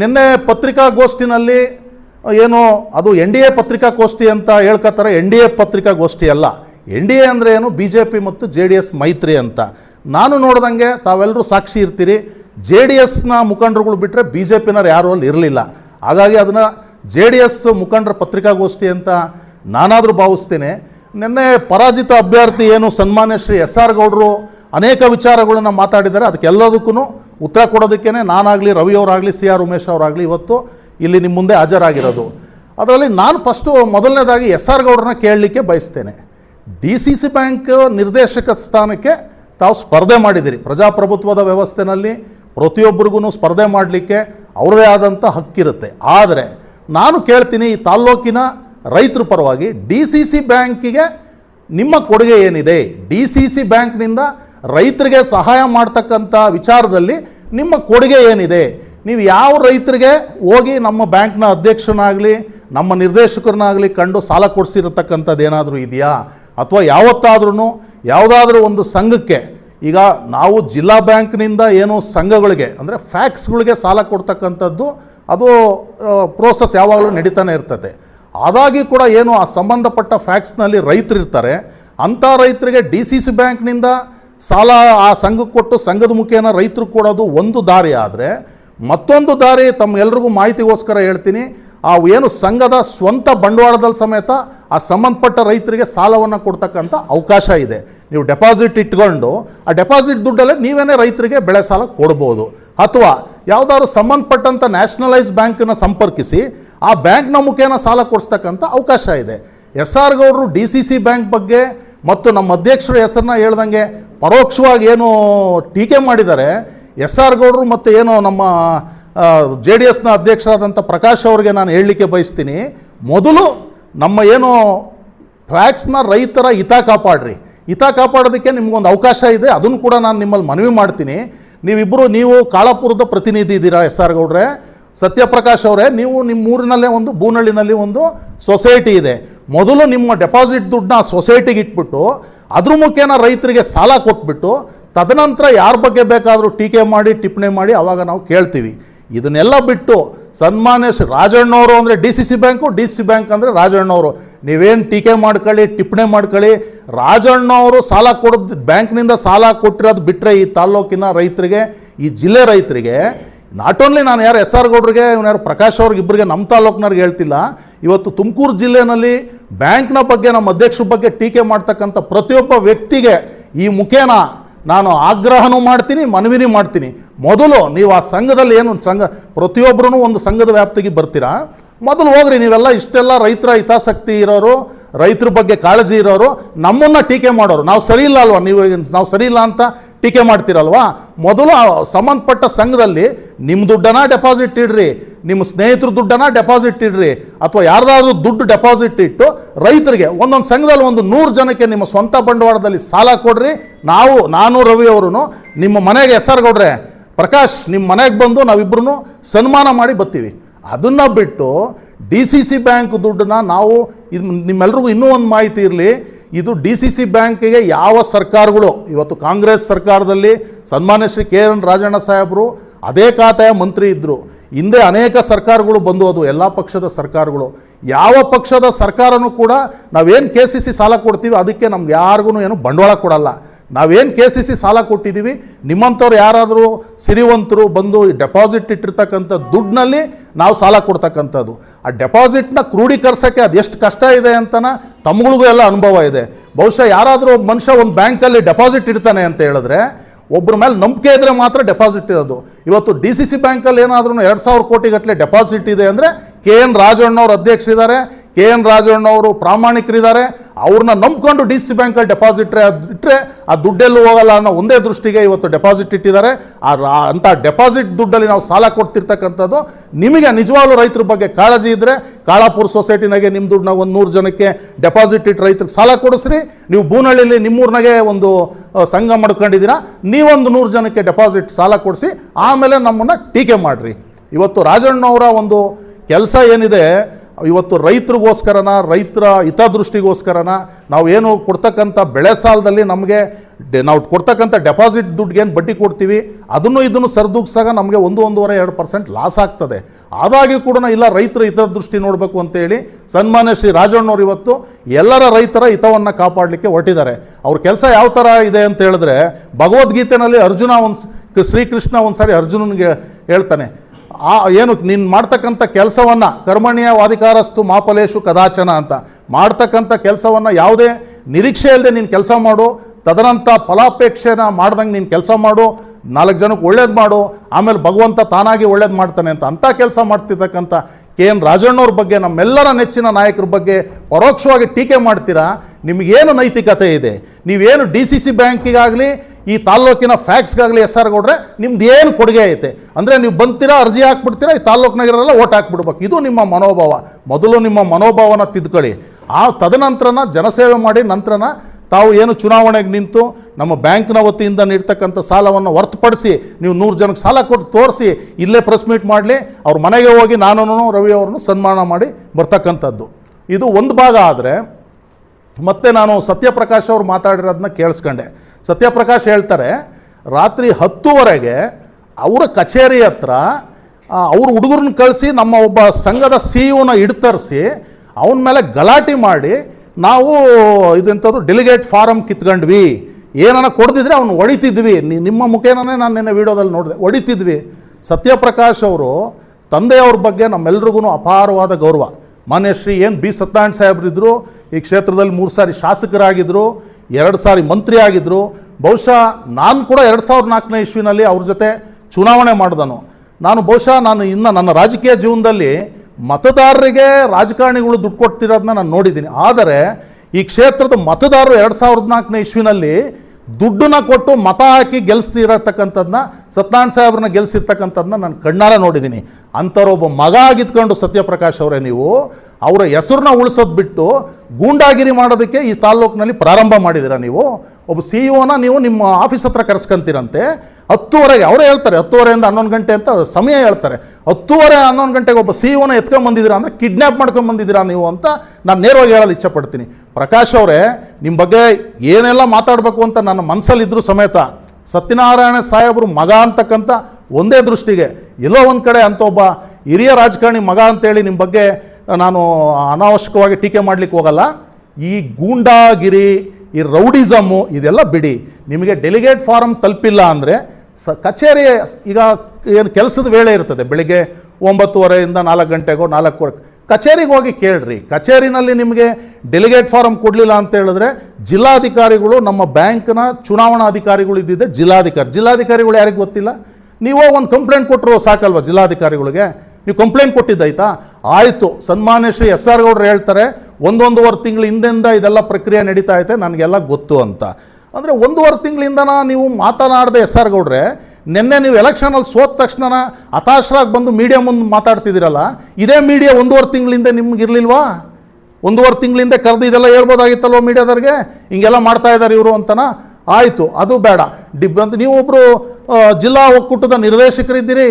ನಿನ್ನೆ ಪತ್ರಿಕಾಗೋಷ್ಠಿನಲ್ಲಿ ಏನು, ಅದು ಎನ್ ಡಿ ಎ ಪತ್ರಿಕಾಗೋಷ್ಠಿ ಅಂತ ಹೇಳ್ಕೊತಾರೆ ಎನ್ ಡಿ ಎ ಪತ್ರಿಕಾಗೋಷ್ಠಿ ಅಲ್ಲ. ಎನ್ ಡಿ ಎ ಅಂದರೆ ಏನು? ಬಿ ಜೆ ಪಿ ಮತ್ತು ಜೆ ಡಿ ಎಸ್ ಮೈತ್ರಿ ಅಂತ. ನಾನು ನೋಡ್ದಂಗೆ ತಾವೆಲ್ಲರೂ ಸಾಕ್ಷಿ ಇರ್ತೀರಿ. ಜೆ ಡಿ ಎಸ್ನ ಮುಖಂಡರುಗಳು ಬಿಟ್ಟರೆ ಬಿ ಜೆ ಪಿನವ್ರು ಯಾರೂ ಅಲ್ಲಿ ಇರಲಿಲ್ಲ. ಹಾಗಾಗಿ ಅದನ್ನು ಜೆ ಡಿ ಎಸ್ ಮುಖಂಡರ ಪತ್ರಿಕಾಗೋಷ್ಠಿ ಅಂತ ನಾನಾದರೂ ಭಾವಿಸ್ತೇನೆ. ನಿನ್ನೆ ಪರಾಜಿತ ಅಭ್ಯರ್ಥಿ ಏನು ಸನ್ಮಾನ್ಯ ಶ್ರೀ ಎಸ್ ಆರ್ ಗೌಡರು ಅನೇಕ ವಿಚಾರಗಳನ್ನು ಮಾತಾಡಿದ್ದಾರೆ. ಅದಕ್ಕೆಲ್ಲದಕ್ಕೂ ಉತ್ತರ ಕೊಡೋದಕ್ಕೇ ನಾನಾಗಲಿ ರವಿಯವರಾಗಲಿ ಸಿ ಆರ್ ಉಮೇಶ್ ಅವರಾಗಲಿ ಇವತ್ತು ಇಲ್ಲಿ ನಿಮ್ಮ ಮುಂದೆ ಹಾಜರಾಗಿರೋದು. ಅದರಲ್ಲಿ ನಾನು ಫಸ್ಟು ಮೊದಲನೇದಾಗಿ ಎಸ್ ಆರ್ ಗೌಡ್ರನ್ನ ಕೇಳಲಿಕ್ಕೆ ಬಯಸ್ತೇನೆ. ಡಿ ಸಿ ಸಿ ಬ್ಯಾಂಕ್ ನಿರ್ದೇಶಕ ಸ್ಥಾನಕ್ಕೆ ತಾವು ಸ್ಪರ್ಧೆ ಮಾಡಿದ್ದೀರಿ ಪ್ರಜಾಪ್ರಭುತ್ವದ ವ್ಯವಸ್ಥೆನಲ್ಲಿ ಪ್ರತಿಯೊಬ್ಬರಿಗೂ ಸ್ಪರ್ಧೆ ಮಾಡಲಿಕ್ಕೆ ಅವರದೇ ಆದಂಥ ಹಕ್ಕಿರುತ್ತೆ. ಆದರೆ ನಾನು ಕೇಳ್ತೀನಿ ಈ ತಾಲ್ಲೂಕಿನ ರೈತರ ಪರವಾಗಿ ಡಿ ಸಿ ಸಿ ಬ್ಯಾಂಕಿಗೆ ನಿಮ್ಮ ಕೊಡುಗೆ ಏನಿದೆ? ಡಿ ಸಿ ಸಿ ಬ್ಯಾಂಕ್ನಿಂದ ರೈತರಿಗೆ ಸಹಾಯ ಮಾಡ್ತಕ್ಕಂಥ ವಿಚಾರದಲ್ಲಿ ನಿಮ್ಮ ಕೊಡುಗೆ ಏನಿದೆ? ನೀವು ಯಾವ ರೈತರಿಗೆ ಹೋಗಿ ನಮ್ಮ ಬ್ಯಾಂಕ್ನ ಅಧ್ಯಕ್ಷನಾಗಲಿ, ನಮ್ಮ ನಿರ್ದೇಶಕರನ್ನಾಗಲಿ ಕಂಡು ಸಾಲ ಕೊಡಿಸಿರತಕ್ಕಂಥದ್ದು ಏನಾದರೂ ಇದೆಯಾ? ಅಥವಾ ಯಾವತ್ತಾದ್ರೂ ಯಾವುದಾದ್ರೂ ಒಂದು ಸಂಘಕ್ಕೆ ಈಗ ನಾವು ಜಿಲ್ಲಾ ಬ್ಯಾಂಕ್ನಿಂದ ಏನು ಸಂಘಗಳಿಗೆ, ಅಂದರೆ ಫ್ಯಾಕ್ಸ್ಗಳಿಗೆ ಸಾಲ ಕೊಡ್ತಕ್ಕಂಥದ್ದು ಅದು ಪ್ರೋಸೆಸ್ ಯಾವಾಗಲೂ ನಡೀತಾನೆ ಇರ್ತದೆ. ಅದಾಗಿ ಕೂಡ ಏನು ಆ ಸಂಬಂಧಪಟ್ಟ ಫ್ಯಾಕ್ಸ್ನಲ್ಲಿ ರೈತರಿರ್ತಾರೆ, ಅಂಥ ರೈತರಿಗೆ ಡಿ ಸಿ ಸಿ ಬ್ಯಾಂಕ್ನಿಂದ ಸಾಲ ಆ ಸಂಘಕ್ಕೆ ಕೊಟ್ಟು ಸಂಘದ ಮುಖೇನ ರೈತರು ಕೊಡೋದು ಒಂದು ದಾರಿ ಆದರೆ ಮತ್ತೊಂದು ದಾರಿ ತಮ್ಮೆಲ್ರಿಗೂ ಮಾಹಿತಿಗೋಸ್ಕರ ಹೇಳ್ತೀನಿ. ಆ ಏನು ಸಂಘದ ಸ್ವಂತ ಬಂಡವಾಳದಲ್ಲಿ ಸಮೇತ ಆ ಸಂಬಂಧಪಟ್ಟ ರೈತರಿಗೆ ಸಾಲವನ್ನು ಕೊಡ್ತಕ್ಕಂಥ ಅವಕಾಶ ಇದೆ. ನೀವು ಡೆಪಾಸಿಟ್ ಇಟ್ಕೊಂಡು ಆ ಡೆಪಾಸಿಟ್ ದುಡ್ಡಲ್ಲೇ ನೀವೇನೇ ರೈತರಿಗೆ ಬೆಳೆ ಸಾಲ ಕೊಡ್ಬೋದು. ಅಥವಾ ಯಾವುದಾದ್ರು ಸಂಬಂಧಪಟ್ಟಂಥ ನ್ಯಾಷನಲೈಸ್ ಬ್ಯಾಂಕನ್ನು ಸಂಪರ್ಕಿಸಿ ಆ ಬ್ಯಾಂಕ್ನ ಮುಖೇನ ಸಾಲ ಕೊಡಿಸ್ತಕ್ಕಂಥ ಅವಕಾಶ ಇದೆ. ಎಸ್ ಆರ್ ಗೌಡರು ಡಿ ಸಿ ಸಿ ಬ್ಯಾಂಕ್ ಬಗ್ಗೆ ಮತ್ತು ನಮ್ಮ ಅಧ್ಯಕ್ಷರ ಹೆಸರನ್ನ ಹೇಳ್ದಂಗೆ ಪರೋಕ್ಷವಾಗಿ ಏನು ಟೀಕೆ ಮಾಡಿದ್ದಾರೆ. ಎಸ್ ಆರ್ ಗೌಡರು ಮತ್ತು ಏನು ನಮ್ಮ ಜೆ ಡಿ ಎಸ್ನ ಅಧ್ಯಕ್ಷರಾದಂಥ ಪ್ರಕಾಶ್ ಅವ್ರಿಗೆ ನಾನು ಹೇಳಲಿಕ್ಕೆ ಬಯಸ್ತೀನಿ. ಮೊದಲು ನಮ್ಮ ಏನು ಟ್ರ್ಯಾಕ್ಸ್ನ ರೈತರ ಹಿತ ಕಾಪಾಡ್ರಿ. ಹಿತ ಕಾಪಾಡೋದಕ್ಕೆ ನಿಮಗೊಂದು ಅವಕಾಶ ಇದೆ. ಅದನ್ನು ಕೂಡ ನಾನು ನಿಮ್ಮಲ್ಲಿ ಮನವಿ ಮಾಡ್ತೀನಿ. ನೀವಿಬ್ಬರು ನೀವು ಕಾಳಾಪುರದ ಪ್ರತಿನಿಧಿ ಇದ್ದೀರಾ ಎಸ್ ಆರ್ ಗೌಡ್ರೆ. ಸತ್ಯಪ್ರಕಾಶ್ ಅವರೇ, ನೀವು ನಿಮ್ಮ ಊರಿನಲ್ಲೇ ಒಂದು, ಬೂನಳ್ಳಿನಲ್ಲಿ ಒಂದು ಸೊಸೈಟಿ ಇದೆ. ಮೊದಲು ನಿಮ್ಮ ಡೆಪಾಸಿಟ್ ದುಡ್ಡನ್ನ ಸೊಸೈಟಿಗೆ ಇಟ್ಬಿಟ್ಟು, ಅದ್ರ ಮುಖೇನ ರೈತರಿಗೆ ಸಾಲ ಕೊಟ್ಬಿಟ್ಟು, ತದನಂತರ ಯಾರ ಬಗ್ಗೆ ಬೇಕಾದರೂ ಟೀಕೆ ಮಾಡಿ, ಟಿಪ್ಪಣಿ ಮಾಡಿ, ಅವಾಗ ನಾವು ಕೇಳ್ತೀವಿ. ಇದನ್ನೆಲ್ಲ ಬಿಟ್ಟು ಸನ್ಮಾನ್ಯ ರಾಜಣ್ಣವರು ಅಂದರೆ D C C bank, D C bank ಅಂದರೆ ರಾಜಣ್ಣವರು. ನೀವೇನು ಟೀಕೆ ಮಾಡ್ಕೊಳ್ಳಿ, ಟಿಪ್ಪಣಿ ಮಾಡ್ಕೊಳ್ಳಿ, ರಾಜಣ್ಣವರು ಸಾಲ ಕೊಡೋದು ಬ್ಯಾಂಕ್ನಿಂದ ಸಾಲ ಕೊಟ್ಟಿರೋದು ಬಿಟ್ಟರೆ ಈ ತಾಲ್ಲೂಕಿನ ರೈತರಿಗೆ, ಈ ಜಿಲ್ಲೆ ರೈತರಿಗೆ ನಾಟ್ ಓನ್ಲಿ ನಾನು ಯಾರು ಎಸ್ ಆರ್ ಗೌಡ್ರಿಗೆ ಇವನಾರು ಯಾರು ಪ್ರಕಾಶ್ ಅವ್ರಿಗೆ ಇಬ್ಬರಿಗೆ ನಮ್ಮ ತಾಲೂಕ್ನವ್ರಿಗೆ ಹೇಳ್ತಿಲ್ಲ. ಇವತ್ತು ತುಮಕೂರು ಜಿಲ್ಲೆಯಲ್ಲಿ ಬ್ಯಾಂಕ್ನ ಬಗ್ಗೆ, ನಮ್ಮ ಅಧ್ಯಕ್ಷರ ಬಗ್ಗೆ ಟೀಕೆ ಮಾಡ್ತಕ್ಕಂಥ ಪ್ರತಿಯೊಬ್ಬ ವ್ಯಕ್ತಿಗೆ ಈ ಮುಖೇನ ನಾನು ಆಗ್ರಹನೂ ಮಾಡ್ತೀನಿ, ಮನವಿನೂ ಮಾಡ್ತೀನಿ. ಮೊದಲು ನೀವು ಆ ಸಂಘದಲ್ಲಿ ಏನು ಸಂಘ ಪ್ರತಿಯೊಬ್ಬರೂ ಒಂದು ಸಂಘದ ವ್ಯಾಪ್ತಿಗೆ ಬರ್ತೀರಾ? ಮೊದಲು ಹೋಗ್ರಿ, ನೀವೆಲ್ಲ ಇಷ್ಟೆಲ್ಲ ರೈತರ ಹಿತಾಸಕ್ತಿ ಇರೋರು, ರೈತರ ಬಗ್ಗೆ ಕಾಳಜಿ ಇರೋರು, ನಮ್ಮನ್ನು ಟೀಕೆ ಮಾಡೋರು. ನಾವು ಸರಿ ಇಲ್ಲ ಅಲ್ವಾ? ನೀವು, ನಾವು ಸರಿ ಇಲ್ಲ ಅಂತ ಟೀಕೆ ಮಾಡ್ತೀರಲ್ವಾ? ಮೊದಲು ಸಂಬಂಧಪಟ್ಟ ಸಂಘದಲ್ಲಿ ನಿಮ್ಮ ದುಡ್ಡನ್ನ ಡೆಪಾಸಿಟ್ ಇಡ್ರಿ ನಿಮ್ಮ ಸ್ನೇಹಿತರ ದುಡ್ಡನ್ನ ಡೆಪಾಸಿಟ್ ಇಡ್ರಿ, ಅಥವಾ ಯಾರ್ದಾದ್ರೂ ದುಡ್ಡು ಡೆಪಾಸಿಟ್ ಇಟ್ಟು ರೈತರಿಗೆ ಒಂದೊಂದು ಸಂಘದಲ್ಲಿ ಒಂದು ನೂರು ಜನಕ್ಕೆ ನಿಮ್ಮ ಸ್ವಂತ ಬಂಡವಾಳದಲ್ಲಿ ಸಾಲ ಕೊಡ್ರಿ. ನಾವು, ನಾನು, ರವಿ ಅವರು ನಿಮ್ಮ ಮನೆಗೆ ಹೆಸರು ಕೊಡ್ರೆ ಪ್ರಕಾಶ್ ನಿಮ್ಮ ಮನೆಗೆ ಬಂದು ನಾವಿಬ್ಬರೂ ಸನ್ಮಾನ ಮಾಡಿ ಬರ್ತೀವಿ ಅದನ್ನು ಬಿಟ್ಟು ಡಿ ಸಿ ಸಿ ಬ್ಯಾಂಕ್ ದುಡ್ಡನ್ನ ನಾವು ಇದು ನಿಮ್ಮೆಲ್ರಿಗೂ ಇನ್ನೂ ಒಂದು ಮಾಹಿತಿ ಇರಲಿ. ಇದು ಡಿ ಸಿ ಸಿ ಬ್ಯಾಂಕಿಗೆ ಯಾವ ಸರ್ಕಾರಗಳು, ಇವತ್ತು ಕಾಂಗ್ರೆಸ್ ಸರ್ಕಾರದಲ್ಲಿ ಸನ್ಮಾನ್ಯ ಶ್ರೀ ಕೆ ಎನ್ ರಾಜಣ್ಣ ಸಾಹೇಬರು, ಅದೇ ಖಾತೆಯ ಮಂತ್ರಿ ಇದ್ದರು ಹಿಂದೆ ಅನೇಕ ಸರ್ಕಾರಗಳು ಬಂದು, ಅದು ಎಲ್ಲ ಪಕ್ಷದ ಸರ್ಕಾರಗಳು. ಯಾವ ಪಕ್ಷದ ಸರ್ಕಾರನೂ ಕೂಡ ನಾವೇನು ಕೆ ಸಿ ಸಿ ಸಾಲ ಕೊಡ್ತೀವಿ, ಅದಕ್ಕೆ ನಮ್ಗೆ ಯಾರಿಗೂ ಏನು ಬಂಡವಾಳ ಕೊಡಲ್ಲ. ನಾವೇನು ಕೆ ಸಿ ಸಿ ಸಾಲ ಕೊಟ್ಟಿದ್ದೀವಿ ನಿಮ್ಮಂಥವ್ರು ಯಾರಾದರೂ ಸಿರಿವಂತರು ಬಂದು ಡೆಪಾಸಿಟ್ ಇಟ್ಟಿರ್ತಕ್ಕಂಥ ದುಡ್ಡಿನಲ್ಲಿ ನಾವು ಸಾಲ ಕೊಡ್ತಕ್ಕಂಥದ್ದು. ಆ ಡೆಪಾಸಿಟ್ನ ಕ್ರೋಢೀಕರಿಸೋಕ್ಕೆ ಅದು ಎಷ್ಟು ಕಷ್ಟ ಇದೆ ಅಂತನ ತಮ್ಗಳಿಗೂ ಎಲ್ಲ ಅನುಭವ ಇದೆ. ಬಹುಶಃ ಯಾರಾದರೂ ಒಬ್ಬ ಮನುಷ್ಯ ಒಂದು ಬ್ಯಾಂಕಲ್ಲಿ ಡೆಪಾಸಿಟ್ ಇಡ್ತಾನೆ ಅಂತ ಹೇಳಿದ್ರೆ ಒಬ್ಬರ ಮೇಲೆ ನಂಬಿಕೆ ಇದ್ದರೆ ಮಾತ್ರ ಡೆಪಾಸಿಟ್ ಇರೋದು. ಇವತ್ತು ಡಿ ಸಿ ಸಿ ಬ್ಯಾಂಕಲ್ಲಿ ಏನಾದ್ರೂ ಎರಡು ಸಾವಿರ ಕೋಟಿಗಟ್ಟಲೆ ಡೆಪಾಸಿಟ್ ಇದೆ ಅಂದರೆ ಕೆ ಎನ್ ರಾಜಣ್ಣವ್ರು ಅಧ್ಯಕ್ಷ ಇದ್ದಾರೆ ಕೆ ಎನ್ ರಾಜಣ್ಣವರು ಪ್ರಾಮಾಣಿಕರಿದ್ದಾರೆ. ಅವ್ರನ್ನ ನಂಬ್ಕೊಂಡು ಡಿ ಸಿ ಬ್ಯಾಂಕಲ್ಲಿ ಡೆಪಾಸಿಟ್ ಇಟ್ಟರೆ ಆ ದುಡ್ಡೆಲ್ಲೂ ಹೋಗಲ್ಲ ಅನ್ನೋ ಒಂದೇ ದೃಷ್ಟಿಗೆ ಇವತ್ತು ಡೆಪಾಸಿಟ್ ಇಟ್ಟಿದ್ದಾರೆ. ಆ ಅಂಥ ಡೆಪಾಸಿಟ್ ದುಡ್ಡಲ್ಲಿ ನಾವು ಸಾಲ ಕೊಡ್ತಿರ್ತಕ್ಕಂಥದ್ದು ನಿಮಗೆ ನಿಜವಾಗ್ಲೂ ರೈತರ ಬಗ್ಗೆ ಕಾಳಜಿ ಇದ್ದರೆ ಕಾಳಾಪುರ ಸೊಸೈಟಿನಾಗೆ ನಿಮ್ಮ ದುಡ್ಡನ್ನ ಒಂದು ನೂರು ಜನಕ್ಕೆ ಡೆಪಾಸಿಟ್ ಇಟ್ಟು ರೈತರಿಗೆ ಸಾಲ ಕೊಡಿಸ್ರಿ. ನೀವು ಬೂನಹಳ್ಳಿಯಲ್ಲಿ ನಿಮ್ಮೂರ್ನಾಗೆ ಒಂದು ಸಂಘ ಮಾಡ್ಕೊಂಡಿದ್ದೀರಾ. ನೀವೊಂದು ನೂರು ಜನಕ್ಕೆ ಡೆಪಾಸಿಟ್ ಸಾಲ ಕೊಡಿಸಿ. ಆಮೇಲೆ ನಮ್ಮನ್ನು ಟೀಕೆ ಮಾಡಿರಿ. ಇವತ್ತು ರಾಜಣ್ಣವರ ಒಂದು ಕೆಲಸ ಏನಿದೆ ಇವತ್ತು ರೈತರಿಗೋಸ್ಕರನ, ರೈತರ ಹಿತದೃಷ್ಟಿಗೋಸ್ಕರನ ನಾವು ಏನು ಕೊಡ್ತಕ್ಕಂಥ ಬೆಳೆ ಸಾಲದಲ್ಲಿ ನಮಗೆ ಡೆ ನಾವು ಕೊಡ್ತಕ್ಕಂಥ ಡೆಪಾಸಿಟ್ ದುಡ್ಡಿಗೆ ಏನು ಬಡ್ಡಿ ಕೊಡ್ತೀವಿ, ಅದನ್ನು ಇದನ್ನು ಸರಿದೂಗಿಸಾಗ ನಮಗೆ ಒಂದು, ಒಂದೂವರೆ, ಎರಡು ಪರ್ಸೆಂಟ್ ಲಾಸ್ ಆಗ್ತದೆ. ಆದಾಗ್ಯೂ ಕೂಡ ಇಲ್ಲ ರೈತರ ಹಿತದೃಷ್ಟಿ ನೋಡಬೇಕು ಅಂತೇಳಿ ಸನ್ಮಾನ್ಯ ಶ್ರೀ ರಾಜಣ್ಣವ್ರು ಇವತ್ತು ಎಲ್ಲರ ರೈತರ ಹಿತವನ್ನು ಕಾಪಾಡಲಿಕ್ಕೆ ಹೊರಟಿದ್ದಾರೆ. ಅವ್ರ ಕೆಲಸ ಯಾವ ಥರ ಇದೆ ಅಂತ ಹೇಳಿದ್ರೆ ಭಗವದ್ಗೀತೆನಲ್ಲಿ ಅರ್ಜುನ ಒಂದು ಶ್ರೀಕೃಷ್ಣ ಒಂದು ಸಾರಿ ಅರ್ಜುನನಿಗೆ ಹೇಳ್ತಾನೆ ಆ ಏನು ನೀನು ಮಾಡ್ತಕ್ಕಂಥ ಕೆಲಸವನ್ನು ಕರ್ಮಣೀಯ ವಾಧಿಕಾರಸ್ತು ಮಾಪಲೇಶು ಕದಾಚನ ಅಂತ ಮಾಡ್ತಕ್ಕಂಥ ಕೆಲಸವನ್ನು ಯಾವುದೇ ನಿರೀಕ್ಷೆ ಇಲ್ಲದೆ ನೀನು ಕೆಲಸ ಮಾಡು ತದನಂತ ಫಲಾಪೇಕ್ಷೆನ ಮಾಡ್ದಂಗೆ ನೀನು ಕೆಲಸ ಮಾಡು, ನಾಲ್ಕು ಜನಕ್ಕೆ ಒಳ್ಳೇದು ಮಾಡು, ಆಮೇಲೆ ಭಗವಂತ ತಾನಾಗಿ ಒಳ್ಳೇದು ಮಾಡ್ತಾನೆ ಅಂತ, ಅಂಥ ಕೆಲಸ ಮಾಡ್ತಿರ್ತಕ್ಕಂಥ ಕೆ ಎಂ ರಾಜಣ್ಣವ್ರ ಬಗ್ಗೆ ನಮ್ಮೆಲ್ಲರ ನೆಚ್ಚಿನ ನಾಯಕರ ಬಗ್ಗೆ ಪರೋಕ್ಷವಾಗಿ ಟೀಕೆ ಮಾಡ್ತೀರಾ? ನಿಮಗೇನು ನೈತಿಕತೆ ಇದೆ? ನೀವೇನು ಡಿ ಸಿ ಸಿ ಬ್ಯಾಂಕಿಗಾಗಲಿ, ಈ ತಾಲ್ಲೂಕಿನ ಫ್ಯಾಕ್ಸ್ಗಾಗಲಿ ಎಸ್ ಆರ್ ಕೊಡ್ರೆ ನಿಮ್ದು ಏನು ಕೊಡುಗೆ ಐತೆ? ಅಂದರೆ ನೀವು ಬಂತೀರಾ, ಅರ್ಜಿ ಹಾಕ್ಬಿಡ್ತೀರಾ, ಈ ತಾಲ್ಲೂಕಿನಾಗಿರಲ್ಲ ಓಟ್ ಹಾಕ್ಬಿಡ್ಬೇಕು. ಇದು ನಿಮ್ಮ ಮನೋಭಾವ. ಮೊದಲು ನಿಮ್ಮ ಮನೋಭಾವನ ತಿದ್ಕೊಳ್ಳಿ. ಆ ತದನಂತರನ ಜನಸೇವೆ ಮಾಡಿ, ನಂತರನ ತಾವು ಏನು ಚುನಾವಣೆಗೆ ನಿಂತು ನಮ್ಮ ಬ್ಯಾಂಕ್ನ ವತಿಯಿಂದ ನೀಡ್ತಕ್ಕಂಥ ಸಾಲವನ್ನು ಹೊರತುಪಡಿಸಿ ನೀವು ನೂರು ಜನಕ್ಕೆ ಸಾಲ ಕೊಟ್ಟು ತೋರಿಸಿ ಇಲ್ಲೇ ಪ್ರೆಸ್ ಮೀಟ್ ಮಾಡಲಿ, ಅವ್ರ ಮನೆಗೆ ಹೋಗಿ ನಾನು ರವಿ ಅವ್ರನ್ನು ಸನ್ಮಾನ ಮಾಡಿ ಬರ್ತಕ್ಕಂಥದ್ದು. ಇದು ಒಂದು ಭಾಗ ಆದರೆ ಮತ್ತೆ ನಾನು ಸತ್ಯಪ್ರಕಾಶ್ ಅವರು ಮಾತಾಡಿರೋದನ್ನ ಕೇಳಿಸ್ಕೊಂಡೆ. ಸತ್ಯಪ್ರಕಾಶ್ ಹೇಳ್ತಾರೆ, ರಾತ್ರಿ ಹತ್ತುವರೆಗೆ ಅವರ ಕಚೇರಿ ಹತ್ರ ಅವ್ರ ಹುಡುಗರನ್ನ ಕಳಿಸಿ ನಮ್ಮ ಒಬ್ಬ ಸಂಘದ ಸಿ ಯುನ ಹಿಡ್ತರಿಸಿ, ಅವನ ಮೇಲೆ ಗಲಾಟೆ ಮಾಡಿ ನಾವು ಇದೆಂಥದ್ದು ಡೆಲಿಗೇಟ್ ಫಾರಮ್ ಕಿತ್ಕೊಂಡ್ವಿ. ಏನನ್ನ ಕೊಡ್ದಿದ್ರೆ ಅವ್ನು ಹೊಡಿತಿದ್ವಿ ನಿಮ್ಮ ಮುಖೇನೇ ನಾನು ನಿನ್ನೆ ವಿಡಿಯೋದಲ್ಲಿ ನೋಡಿದೆ. ಹೊಡಿತಿದ್ವಿ ಸತ್ಯಪ್ರಕಾಶ್ ಅವರು ತಂದೆಯವ್ರ ಬಗ್ಗೆ ನಮ್ಮೆಲ್ರಿಗೂ ಅಪಾರವಾದ ಗೌರವ. ಮಾನ್ಯ ಶ್ರೀ ಏನು ಬಿ ಸತ್ಯನಾರಾಯಣ ಸಾಹೇಬ್ರಿದ್ರು, ಈ ಕ್ಷೇತ್ರದಲ್ಲಿ ಮೂರು ಸಾರಿ ಶಾಸಕರಾಗಿದ್ದರು ಎರಡು ಸಾರಿ ಮಂತ್ರಿ ಆಗಿದ್ದರು ಬಹುಶಃ ನಾನು ಕೂಡ ಎರಡು ಸಾವಿರದ ನಾಲ್ಕನೇ ಇಸ್ವಿನಲ್ಲಿ ಅವ್ರ ಜೊತೆ ಚುನಾವಣೆ ಮಾಡಿದನು. ನಾನು ಬಹುಶಃ ನಾನು ಇನ್ನು ನನ್ನ ರಾಜಕೀಯ ಜೀವನದಲ್ಲಿ ಮತದಾರರಿಗೆ ರಾಜಕಾರಣಿಗಳು ದುಡ್ಡು ಕೊಡ್ತಿರೋದನ್ನ ನಾನು ನೋಡಿದ್ದೀನಿ. ಆದರೆ ಈ ಕ್ಷೇತ್ರದ ಮತದಾರರು ಎರಡು ಸಾವಿರದ ನಾಲ್ಕನೇ ಇಸ್ವಿನಲ್ಲಿ ದುಡ್ಡನ್ನ ಕೊಟ್ಟು ಮತ ಹಾಕಿ ಗೆಲ್ಲಿಸ್ತಿರತಕ್ಕಂಥದ್ದನ್ನ ಸತ್ಯನಾರಾಯಣ ಸಾಹೇಬ್ರನ್ನ ಗೆಲ್ಲಿಸಿರ್ತಕ್ಕಂಥದ್ದನ್ನ ನಾನು ಕಣ್ಣಾರ ನೋಡಿದ್ದೀನಿ. ಅಂಥವ್ರೊಬ್ಬ ಮಗ ಆಗಿದ್ಕೊಂಡು ಸತ್ಯಪ್ರಕಾಶ್ ಅವರೇ ನೀವು, ಅವರ ಹೆಸರನ್ನ ಉಳಿಸೋದು ಬಿಟ್ಟು ಗೂಂಡಾಗಿರಿ ಮಾಡೋದಕ್ಕೆ ಈ ತಾಲ್ಲೂಕಿನಲ್ಲಿ ಪ್ರಾರಂಭ ಮಾಡಿದ್ದೀರಾ ನೀವು? ಒಬ್ಬ ಸಿ ಇಒನ ನೀವು ನಿಮ್ಮ ಆಫೀಸ್ ಹತ್ರ ಕರೆಸ್ಕೊಂತೀರಂತೆ. ಹತ್ತುವರೆಗೆ, ಅವರೇ ಹೇಳ್ತಾರೆ, ಹತ್ತುವರೆಯಿಂದ ಹನ್ನೊಂದು ಗಂಟೆ ಅಂತ ಸಮಯ ಹೇಳ್ತಾರೆ. ಹತ್ತುವರೆ, ಹನ್ನೊಂದು ಗಂಟೆಗೆ ಒಬ್ಬ ಸಿ ಒನ ಎತ್ಕೊಂಬಂದಿದ್ದೀರಾ ಅಂದರೆ ಕಿಡ್ನ್ಯಾಪ್ ಮಾಡ್ಕೊಂಬಂದಿದ್ದೀರಾ ನೀವು ಅಂತ ನಾನು ನೇರವಾಗಿ ಹೇಳಲು ಇಚ್ಛಪಡ್ತೀನಿ. ಪ್ರಕಾಶ್ ಅವರೇ ನಿಮ್ಮ ಬಗ್ಗೆ ಏನೆಲ್ಲ ಮಾತಾಡಬೇಕು ಅಂತ ನನ್ನ ಮನಸ್ಸಲ್ಲಿದ್ದರೂ ಸಮೇತ, ಸತ್ಯನಾರಾಯಣ ಸಾಹೇಬರು ಮಗ ಅಂತಕ್ಕಂಥ ಒಂದೇ ದೃಷ್ಟಿಗೆ, ಎಲ್ಲೋ ಒಂದು ಕಡೆ ಅಂತ ಒಬ್ಬ ಹಿರಿಯ ರಾಜಕಾರಣಿ ಮಗ ಅಂತೇಳಿ ನಿಮ್ಮ ಬಗ್ಗೆ ನಾನು ಅನಾವಶ್ಯಕವಾಗಿ ಟೀಕೆ ಮಾಡಲಿಕ್ಕೆ ಹೋಗಲ್ಲ. ಈ ಗೂಂಡಾಗಿರಿ, ಈ ರೌಡಿಸಮ್ಮು ಇದೆಲ್ಲ ಬಿಡಿ. ನಿಮಗೆ ಡೆಲಿಗೇಟ್ ಫಾರಮ್ ತಲುಪಿಲ್ಲ ಅಂದರೆ ಸ ಕಚೇರಿ ಈಗ ಏನು ಕೆಲಸದ ವೇಳೆ ಇರ್ತದೆ. ಬೆಳಿಗ್ಗೆ ಒಂಬತ್ತುವರೆಯಿಂದ ನಾಲ್ಕು ಗಂಟೆಗೋ ನಾಲ್ಕುವರೆ ಕಚೇರಿಗೆ ಹೋಗಿ ಕೇಳ್ರಿ. ಕಚೇರಿನಲ್ಲಿ ನಿಮಗೆ ಡೆಲಿಗೇಟ್ ಫಾರಮ್ ಕೊಡಲಿಲ್ಲ ಅಂತ ಹೇಳಿದ್ರೆ ಜಿಲ್ಲಾಧಿಕಾರಿಗಳು ನಮ್ಮ ಬ್ಯಾಂಕ್ನ ಚುನಾವಣಾ ಅಧಿಕಾರಿಗಳು ಇದ್ದಿದ್ದೆ ಜಿಲ್ಲಾಧಿಕಾರಿ. ಜಿಲ್ಲಾಧಿಕಾರಿಗಳು ಯಾರಿಗೆ ಗೊತ್ತಿಲ್ಲ? ನೀವು ಒಂದು ಕಂಪ್ಲೇಂಟ್ ಕೊಟ್ಟರು ಸಾಕಲ್ವ ಜಿಲ್ಲಾಧಿಕಾರಿಗಳಿಗೆ? ನೀವು ಕಂಪ್ಲೇಂಟ್ ಕೊಟ್ಟಿದ್ದಾಯ್ತಾ? ಆಯಿತು. ಸನ್ಮಾನ್ಯ ಶ್ರೀ ಎಸ್ ಆರ್ ಗೌಡ್ರು ಹೇಳ್ತಾರೆ, ಒಂದೊಂದುವರೆ ತಿಂಗಳು ಹಿಂದೆಂದ ಇದೆಲ್ಲ ಪ್ರಕ್ರಿಯೆ ನಡೀತಾ ಐತೆ ನನಗೆಲ್ಲ ಗೊತ್ತು ಅಂತ. ಅಂದರೆ ಒಂದೂವರೆ ತಿಂಗಳಿಂದನ ನೀವು ಮಾತನಾಡದೆ ಎಸ್ ಆರ್ ಗೌಡ್ರೆ, ನಿನ್ನೆ ನೀವು ಎಲೆಕ್ಷನಲ್ಲಿ ಸೋತ ತಕ್ಷಣ ಹತಾಶರಾಗಿ ಬಂದು ಮೀಡಿಯಾ ಮುಂದೆ ಮಾತಾಡ್ತಿದ್ದೀರಲ್ಲ, ಇದೇ ಮೀಡಿಯಾ ಒಂದೂವರೆ ತಿಂಗಳಿಂದ ನಿಮ್ಗೆ ಇರಲಿಲ್ವಾ? ಒಂದೂವರೆ ತಿಂಗಳಿಂದ ಕರೆದು ಇದೆಲ್ಲ ಹೇಳ್ಬೋದಾಗಿತ್ತಲ್ವ ಮೀಡಿಯಾದವ್ರಿಗೆ? ಹಿಂಗೆಲ್ಲ ಮಾಡ್ತಾ ಇದ್ದಾರೆ ಇವರು ಅಂತನ? ಆಯಿತು, ಅದು ಬೇಡ. ಡಿಬ್ ಅಂತ ನೀವೊಬ್ಬರು ಜಿಲ್ಲಾ ಒಕ್ಕೂಟದ ನಿರ್ದೇಶಕರಿದ್ದೀರಿ